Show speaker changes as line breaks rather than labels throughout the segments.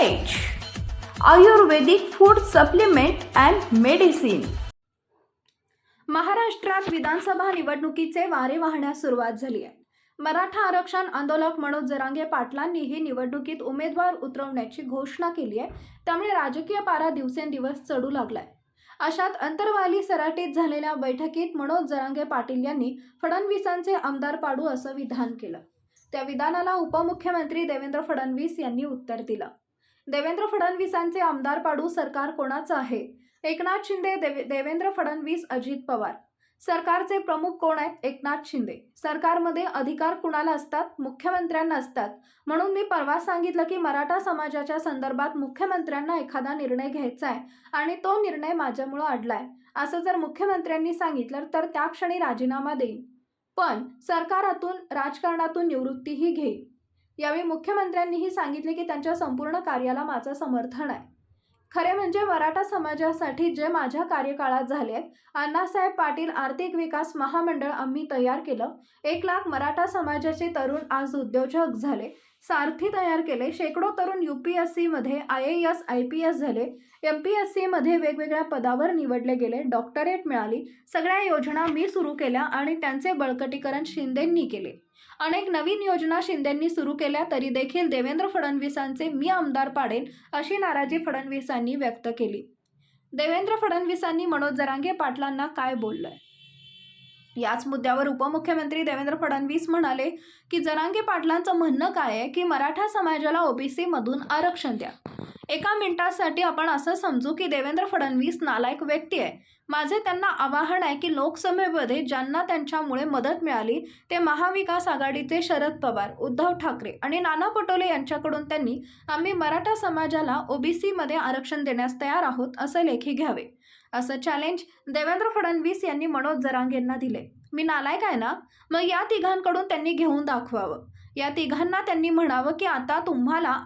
Ayurvedic food supplement and medicine महाराष्ट्रात विधानसभा निवडणुकीचे वारे वाहण्यास सुरुवात झाली आहे. मराठा आरक्षण आंदोलक मनोज जरांगे पाटलांनीही निवडणुकीत उमेदवार उतरवण्याची घोषणा केली आहे. त्यामुळे राजकीय पारा दिवसेंदिवस चढू लागलाय. अशात अंतरवाली सराटीत झालेल्या बैठकीत मनोज जरांगे पाटील यांनी फडणवीसांचे आमदार पाडू असं विधान केलं. त्या विधानाला उपमुख्यमंत्री देवेंद्र फडणवीस यांनी उत्तर दिलं. देवेंद्र फडणवीसांचे आमदार पाडू सरकार कोणाचं आहे? एकनाथ शिंदे देवे देवेंद्र फडणवीस अजित पवार. सरकारचे प्रमुख कोण आहेत? एकनाथ शिंदे. सरकारमध्ये अधिकार कुणाला असतात? मुख्यमंत्र्यांना असतात. म्हणून मी परवा सांगितलं की मराठा समाजाच्या संदर्भात मुख्यमंत्र्यांना एखादा निर्णय घ्यायचा आहे आणि तो निर्णय माझ्यामुळं अडलाय. असं जर मुख्यमंत्र्यांनी सांगितलं तर त्या क्षणी राजीनामा देईन. पण सरकारातून राजकारणातून निवृत्तीही घेईल. यावेळी मुख्यमंत्र्यांनीही सांगितले की त्यांच्या संपूर्ण कार्याला माझं समर्थन आहे. खरे म्हणजे मराठा समाजासाठी जे माझ्या कार्यकाळात झाले अण्णासाहेब पाटील आर्थिक विकास महामंडळ आम्ही तयार केलं. एक लाख मराठा समाजाचे तरुण आज उद्योजक झाले. सारथी तयार केले. शेकडो तरुण यू पी एस सीमध्ये I A S I P S झाले. एम पी एस सीमध्ये वेगवेगळ्या पदावर निवडले गेले. डॉक्टरेट मिळाली. सगळ्या योजना मी सुरू केल्या आणि त्यांचे बळकटीकरण शिंदेंनी केले. अनेक नवीन योजना शिंदेंनी सुरू केल्या तरी देखील देवेंद्र फडणवीसांचे मी आमदार पाडेल अशी नाराजी फडणवीसांनी व्यक्त केली. देवेंद्र फडणवीसांनी मनोज जरांगे पाटलांना काय बोललंय? याच मुद्द्यावर उपमुख्यमंत्री देवेंद्र फडणवीस म्हणाले की जरांगे पाटलांचं म्हणणं काय आहे की मराठा समाजाला ओबीसीमधून आरक्षण द्या? एका मिनिटासाठी आपण असं समजू की देवेंद्र फडणवीस नालायक व्यक्ती आहे. माझे त्यांना आवाहन आहे की लोकसभेमध्ये ज्यांना त्यांच्यामुळे मदत मिळाली ते महाविकास आघाडीचे शरद पवार उद्धव ठाकरे आणि नाना पटोले यांच्याकडून त्यांनी आम्ही मराठा समाजाला ओबीसीमध्ये आरक्षण देण्यास तयार आहोत असं लेखी घ्यावे. असं चॅलेंज देवेंद्र फडणवीस यांनी मनोज जरांगेंना दिले. मी नालायक आहे ना? मग या तिघांकडून त्यांनी घेऊन दाखवावं. या तिघांना त्यांनी म्हणावं की आता तुम्हाला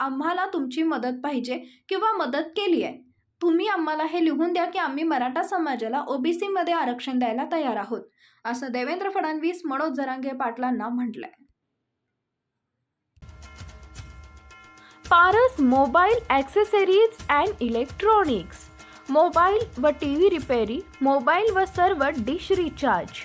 आम्हाला तुमची मदत पाहिजे किंवा मदत केली आहे. तुम्ही आम्हाला हे लिहून द्या की आम्ही मराठा समाजाला ओबीसीमध्ये आरक्षण द्यायला तयार आहोत असं देवेंद्र फडणवीस मनोज जरांगे पाटलांना म्हटलंय. Paras mobile accessories and electronics. Mobile व टी व्ही रिपेरी मोबाईल व सर्व डिश रिचार्ज.